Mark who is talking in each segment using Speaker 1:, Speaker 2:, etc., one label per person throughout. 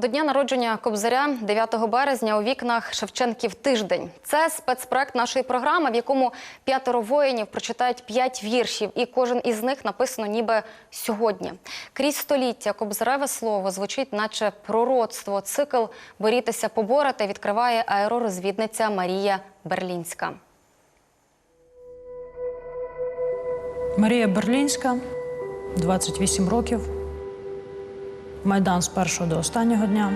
Speaker 1: До дня народження Кобзаря 9 березня у вікнах Шевченків тиждень. Це спецпроект нашої програми, в якому п'ятеро воїнів прочитають п'ять віршів, і кожен із них написано ніби сьогодні. Крізь століття Кобзареве слово звучить, наче пророцтво. Цикл борітеся поборете відкриває аеророзвідниця Марія Берлінська.
Speaker 2: Марія Берлінська, 28 років. Майдан з першого до останнього дня.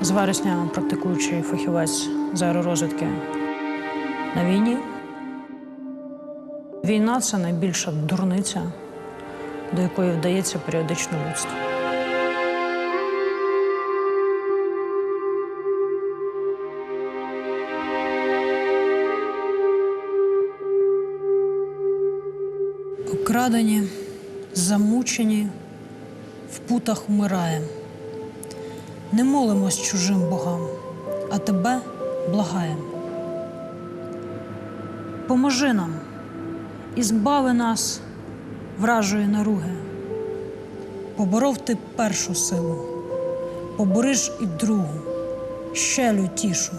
Speaker 2: З вересня практикуючий фахівець з аеророзвідки на війні. Війна це найбільша дурниця, до якої вдається періодично людство. Окрадені, замучені, в путах вмираєм. Не молимось чужим богам, а тебе благаєм. Поможи нам і збави нас вражої наруги. Поборов ти першу силу, побориш і другу, ще лютішу.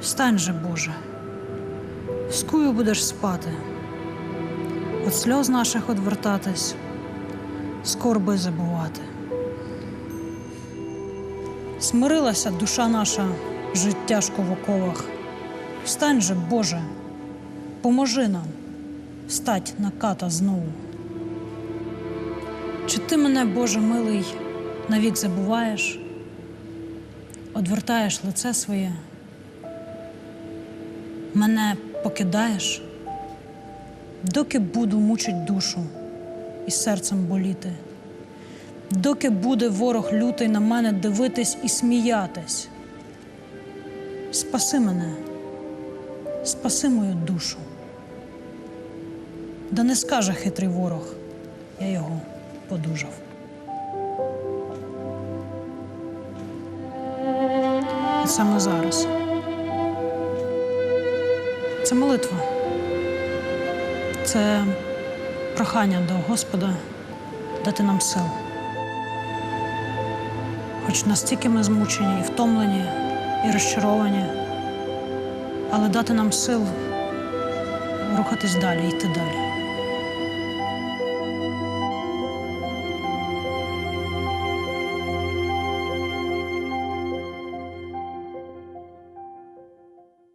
Speaker 2: Встань же, Боже, скую будеш спати від сльоз наших одвертатись, скорби забувати. Смирилася душа наша жить тяжко в оковах. Встань же, Боже, поможи нам встать на ката знову. Чи ти мене, Боже милий, навік забуваєш, одвертаєш лице своє, мене покидаєш? доки буду мучить душу і серцем боліти, доки буде ворог лютий на мене дивитись і сміятись. Спаси мене, спаси мою душу. Да не скаже хитрий ворог, я його подужав. І саме зараз. Це молитва. Це прохання до Господа дати нам сил. Хоч настільки ми змучені, і втомлені, і розчаровані, але дати нам сил рухатись далі, йти далі.